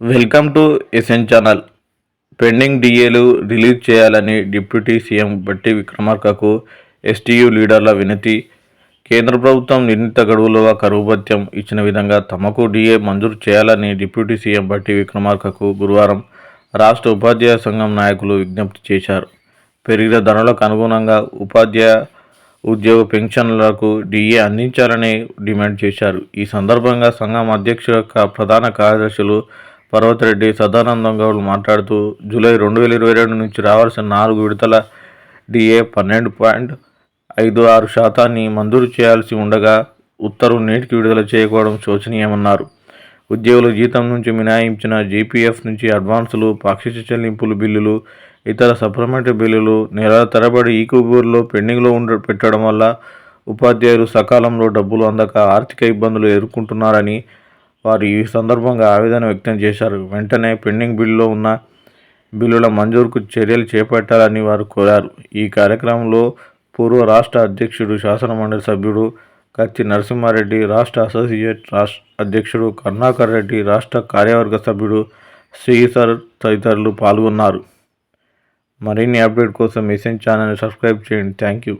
Welcome to SN channel. Pending డిఏలు release చేయాలని deputy CM Bhatti విక్రమార్కకు ఎస్టీయూ లీడర్ల వినతి. కేంద్ర ప్రభుత్వం నిర్ణీత గడువులుగా కరువు భత్యం ఇచ్చిన విధంగా తమకు డిఏ మంజూరు చేయాలని డిప్యూటీ సీఎం బట్టి విక్రమార్కకు గురువారం రాష్ట్ర ఉపాధ్యాయ సంఘం నాయకులు విజ్ఞప్తి చేశారు. పెరిగిన ధరలకు అనుగుణంగా ఉపాధ్యాయ ఉద్యోగ పెన్షన్లకు డిఏ అందించాలని డిమాండ్ చేశారు. ఈ సందర్భంగా సంఘం అధ్యక్షుడు ప్రధాన కార్యదర్శులు పర్వతిరెడ్డి సదానందం గౌడ్ మాట్లాడుతూ జూలై రెండు వేల ఇరవై రెండు నుంచి రావాల్సిన నాలుగు విడతల డిఏ పన్నెండు పాయింట్ ఐదు ఆరు శాతాన్ని మంజూరు చేయాల్సి ఉండగా ఉత్తర్వు నేటికి విడుదల చేయకపోవడం శోచనీయమన్నారు. ఉద్యోగుల జీతం నుంచి మినహాయించిన జీపీఎఫ్ నుంచి అడ్వాన్సులు పాక్షిక చెల్లింపులు బిల్లులు ఇతర సప్లిమెంటరీ బిల్లులు నెలల తరబడి ఈకుబూర్లో పెండింగ్లో ఉండ పెట్టడం వల్ల ఉపాధ్యాయులు సకాలంలో డబ్బులు అందక ఆర్థిక ఇబ్బందులు ఎదుర్కొంటున్నారని వారు ఈ సందర్భంగా ఆవేదన వ్యక్తం చేశారు. వెంటనే పెండింగ్ బిల్లులో ఉన్న బిల్లుల మంజూరుకు చర్యలు చేపట్టాలని వారు కోరారు. ఈ కార్యక్రమంలో పూర్వ రాష్ట్ర అధ్యక్షుడు శాసనమండలి సభ్యుడు కత్తి నరసింహారెడ్డి రాష్ట్ర అసోసియేట్ రాష్ట్ర అధ్యక్షుడు కరుణాకర్ రెడ్డి రాష్ట్ర కార్యవర్గ సభ్యుడు శ్రీసర్ తదితరులు పాల్గొన్నారు. మరిన్ని అప్డేట్ కోసం ఎస్ఎన్ ఛానల్ని సబ్స్క్రైబ్ చేయండి. Thank you.